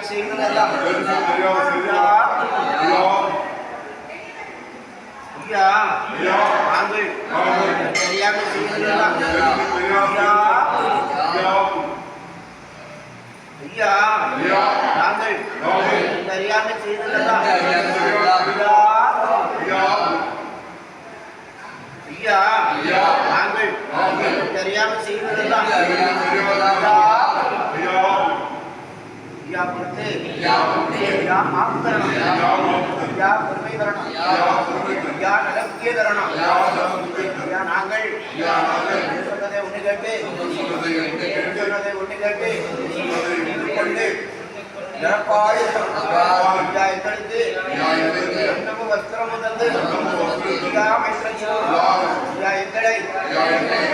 ചെയ്യുന്നതല്ല എല്ലാം ചെയ്യുന്നതല്ല അറിയാമ ചെയ്യുന്നതല്ല தெரியாம செய்வதெல்லாம் ஐயா நாங்கள் தெரியாமல் செய்ததெல்லாம் ஐயா பொறுத்து ஐயா மாப்பு தரணும் ஐயா பொறுமை தரணும் நாங்கள் சொன்னதை ஒண்ணு கேட்டு சொன்னதை ஒண்ணு கேட்டு கொண்டு நிரப்பாய் ஐயா எங்களுக்கு என்னமோ வஸ்திரம் தந்து ஐயா மைத்திரச்சோம் ஐயா எங்களை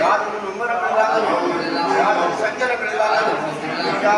யாரும் நும்மரமில்லாதலும் யாரும் சஞ்சலமில்லாதலும் ஐயா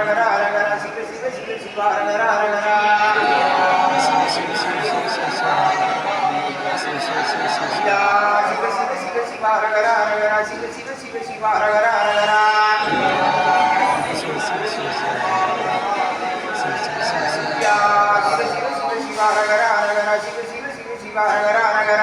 அரகர அரகர சிவ சிவ சிவ சிவ அரகர அரகர யா சிவ சிவ சிவ சிவ அரகர அரகர சிவ சிவ சிவ சிவ அரகர அரகர யா சிவ சிவ சிவ சிவ அரகர அரகர சிவ சிவ சிவ சிவ அரகர அரகர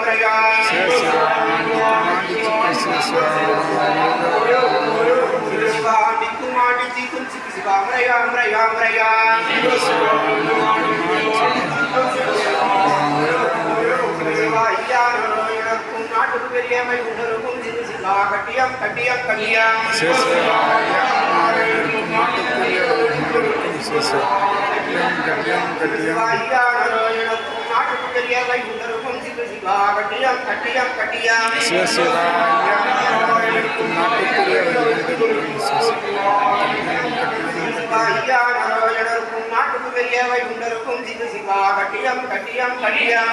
மரையா சிவாண்டிக்கும் ஆண்டிக்கும் சிவாமரையா மரையா நாட்டுக்கு பெரியமை சிவா கட்டியம் கட்டியம் கட்டியம் சிவாய்யானக்கும் நாட்டுக்கு பெரியமை உணர்வும் சிவா கட்டியம் கட்டியம். கட்டியம் சிவாய்யானக்கும் நாட்டுக்கு பெரியவை உணர்வும் சிவா கட்டியம் கட்டியம் கட்டியம்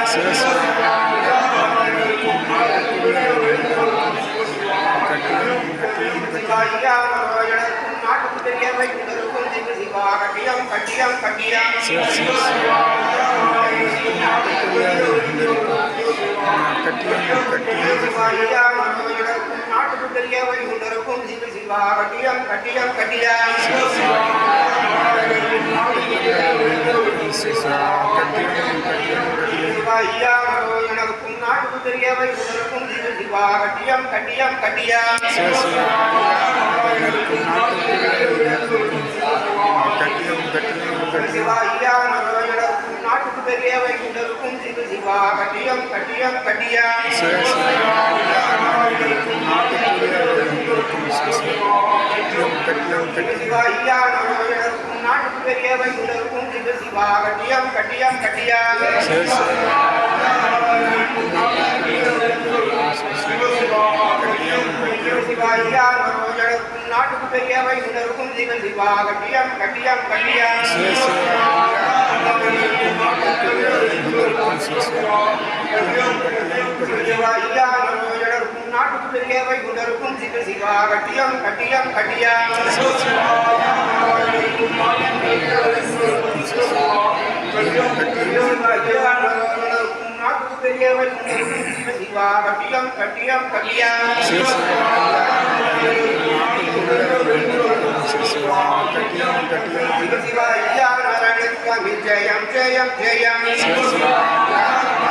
சிவாய்யானக்கும் நாட்டுக்கு பெரியவை உடலுக்கும் சிவா கட்டியம் கட்டியம் கட்டியம் நாட்டுக்கு பெரியவை உணர்வும் சிவா கட்டியம் கட்டியம் கட்டியா நாட்டுக்கு பெரியவை உணர்வும் சிவா கட்டியம் கட்டியம் கட்டியம் நாட்டுக்கு பெரியவை உணர்வும் சிவா கட்டியம் கட்டியம் கட்டியம் நாட்டுக்கு பெரியவை உணர்வும் சிவா கட்டியம் கட்டியம் கட்டியம் சிவாய்யானக்கும் நாட்டுக்கு பெரியவை உணர்வும் சிவா கட்டியம் கட்டியம் கட்டியம் சிவாய்யானக்கும் நாட்டுக்கு பெரியவை உணர்வும் சிவா கட்டியம் கட்டியம் கட்டியம் சிவாய்யானக்கும் நாட்டுக்கு பெரியவை உணர்வும் சிவா கட்டியம் கட்டியம் கட்டியம் சிவாய்யானரன் சுவாமி ஜெயம் ஜெயம் ஜெயம் சிவாய்யானரன்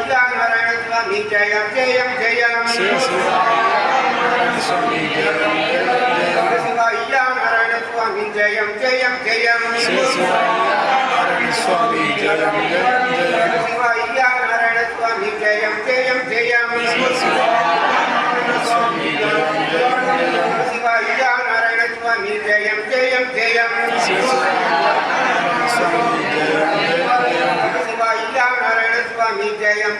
జయ జయ జయ. శివ శివ స్వామి జయ శివయ్యా నారాయణ స్వామి జయం జయం జయం. శివ శివయ్యారాయణ స్వామి జయం జయం జయం. శివయ్యా నారాయణ స్వామి జయం జయం జయం. నారాయణ స్వామి జయం జయం జయం. స్వామి జయం. Jayam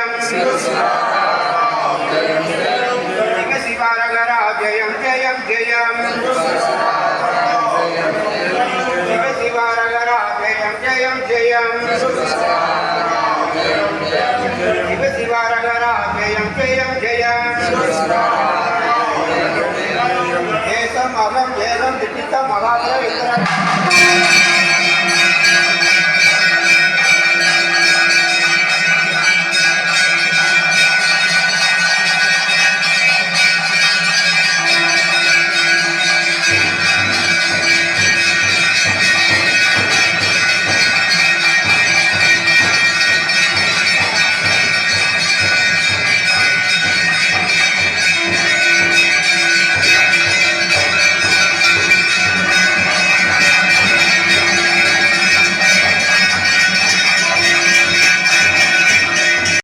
జయం లింగ శివారగరా జయం జయం జయం శివ శివారగరా జయం జయం జయం శివ శివారగరా జయం జయం జయం దేశం అహం వేదం దిట్టిత మహాభ్ర ఇంద్ర